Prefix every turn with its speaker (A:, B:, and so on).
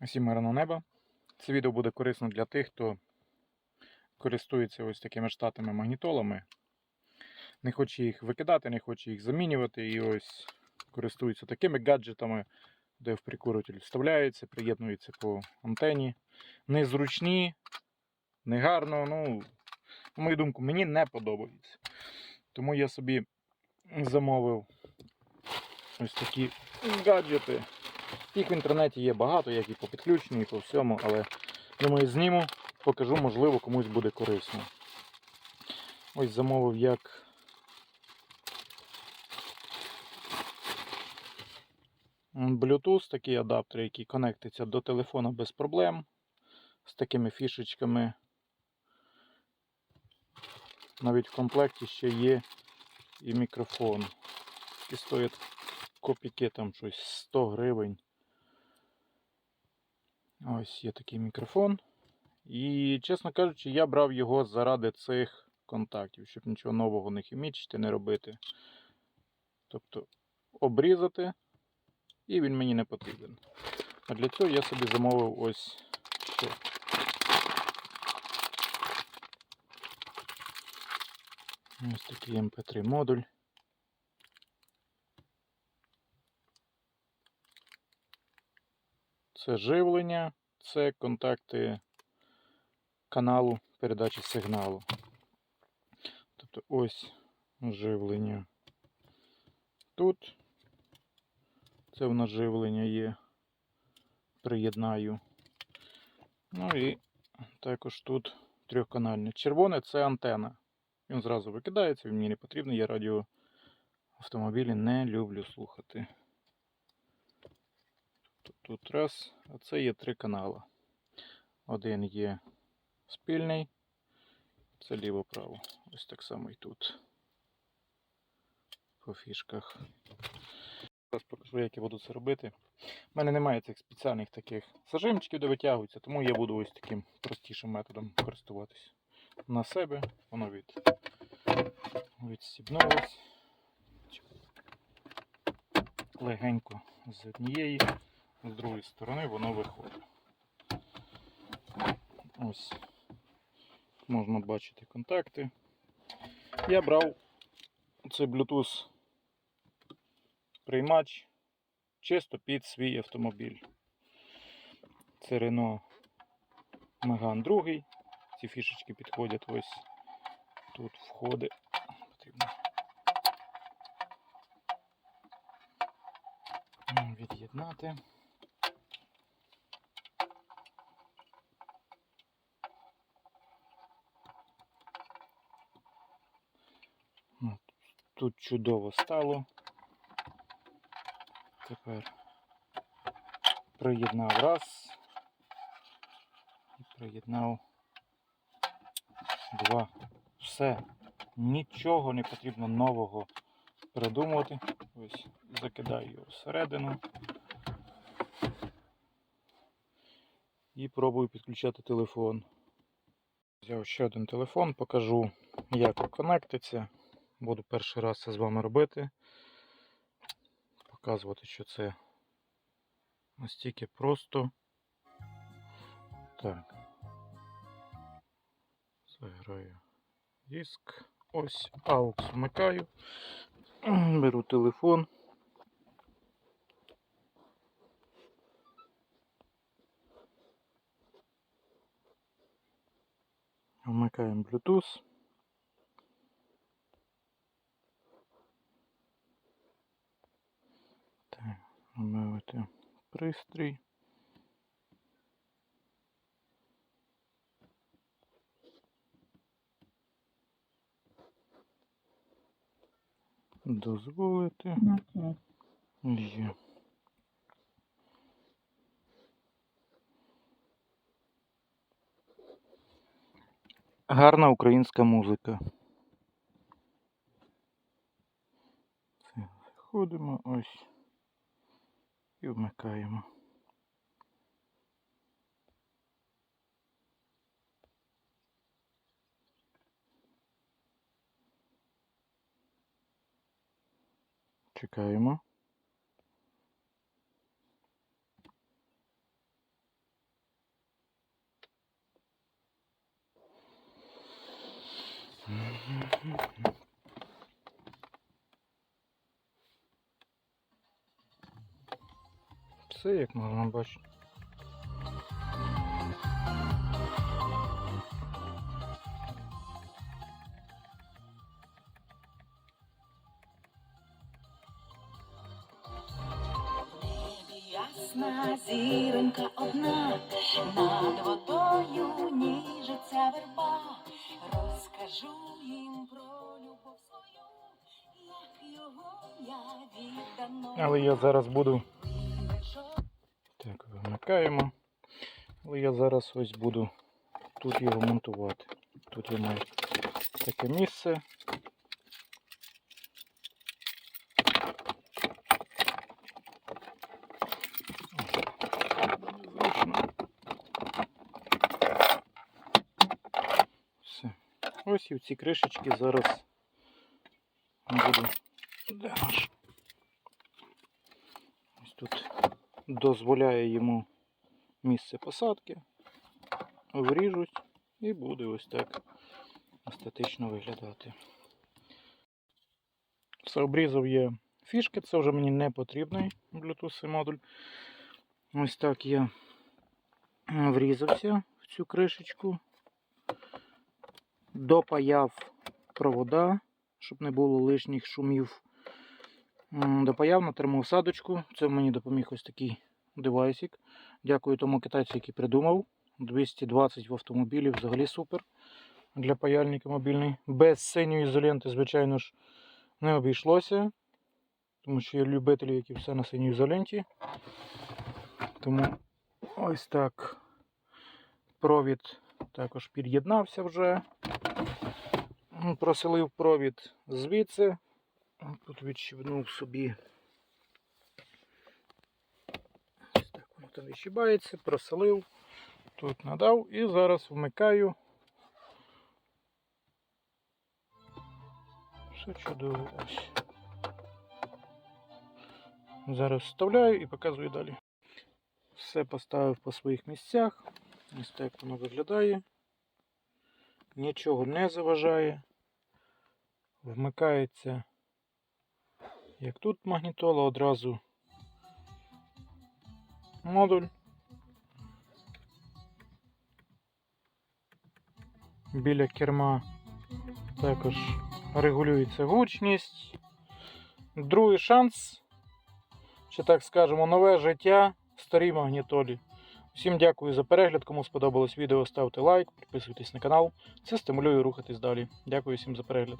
A: Усім мирного неба. Це відео буде корисно для тих, хто користується ось такими штатними магнітолами. Не хоче їх викидати, не хоче їх замінювати. І ось користується такими гаджетами, де в прикурюватель вставляється, приєднується по антені. Незручні, негарно. Ну, на мою думку, мені не подобається. Тому я собі замовив ось такі гаджети. Їх в інтернеті є багато, як і по підключенню, і по всьому, але думаю, зніму, покажу, можливо, комусь буде корисно. Ось замовив як Bluetooth, такий адаптер, який конектиться до телефона без проблем. З такими фішечками. Навіть в комплекті ще є і мікрофон. І стоїть копійки там щось 100 гривень. Ось є такий мікрофон. І, чесно кажучи, я брав його заради цих контактів, щоб нічого нового не хімічити, не робити. Тобто обрізати, і він мені не потрібен. А для цього я собі замовив ось що. Ось такий MP3 модуль. Це живлення, це контакти каналу передачі сигналу. Тобто ось живлення. Тут це в нас живлення є. Приєднаю. Ну і також тут трьохканальне. Червоне це антена. Він зразу викидається, він мені не потрібен. Я радіо автомобілі не люблю слухати. Тут, раз, а це є три канали. Один є спільний, це ліво-право. Ось так само і тут. По фішках. Зараз покажу, як я буду це робити. У мене немає цих спеціальних таких зажимчиків, де витягуються, тому я буду ось таким простішим методом користуватись. На себе воно від... відстібнулось. Легенько з однієї, з другої сторони воно виходить. Ось можна бачити контакти. Я брав цей Bluetooth приймач чисто під свій автомобіль. Це Renault Megane 2. Ці фішечки підходять ось тут входи. Потрібно від'єднати. Тут чудово стало. Тепер приєднав раз. І приєднав два. Все. Нічого не потрібно нового придумувати. Ось закидаю його всередину. І пробую підключати телефон. Взяв ще один телефон, покажу, як конектиться. Буду перший раз це з вами робити. Показувати, що це настільки просто. Так. Заграю диск. Ось AUX вмикаю. Беру телефон. Вмикаємо Bluetooth. Так, вмовити пристрій. Дозволити. Є. Гарна українська музика. Це заходимо ось і вмикаємо. Чекаємо. Mm-hmm. Все як можна бачити.
B: Ясна зіронька одна, над водою ніжиться верба. Розкажу їм про любов свою, як його я віддано.
A: Але я зараз буду. Вимикаємо. Але я зараз ось буду тут його монтувати. Тут я маю таке місце. Все. Ось і в ці кришечки зараз буду. Ось тут дозволяє йому місце посадки, вріжуть і буде ось так естетично виглядати. Все обрізав є фішки, це вже мені не потрібний Bluetooth модуль. Ось так я врізався в цю кришечку, допаяв провода, щоб не було лишніх шумів. Допаяв на термоусадочку. Це мені допоміг ось такий девайсик. Дякую тому китайцю, який придумав. 220 в автомобілі взагалі супер для паяльника мобільний. Без синьої ізоленти, звичайно ж, не обійшлося. Тому що є любителі, які все на синій ізоленті. Тому ось так провід також під'єднався вже. Проселив провід звідси. Тут відщібнув собі. Так воно там проселив, тут надав і зараз вмикаю. Все чудово ось. Зараз вставляю і показую далі. Все поставив по своїх місцях. Ось так воно виглядає. Нічого не заважає. Вмикається як тут магнітола одразу модуль. Біля керма також регулюється гучність. Другий шанс, чи так скажемо, нове життя старій магнітолі. Всім дякую за перегляд. Кому сподобалось відео, ставте лайк, підписуйтесь на канал. Це стимулює рухатись далі. Дякую всім за перегляд.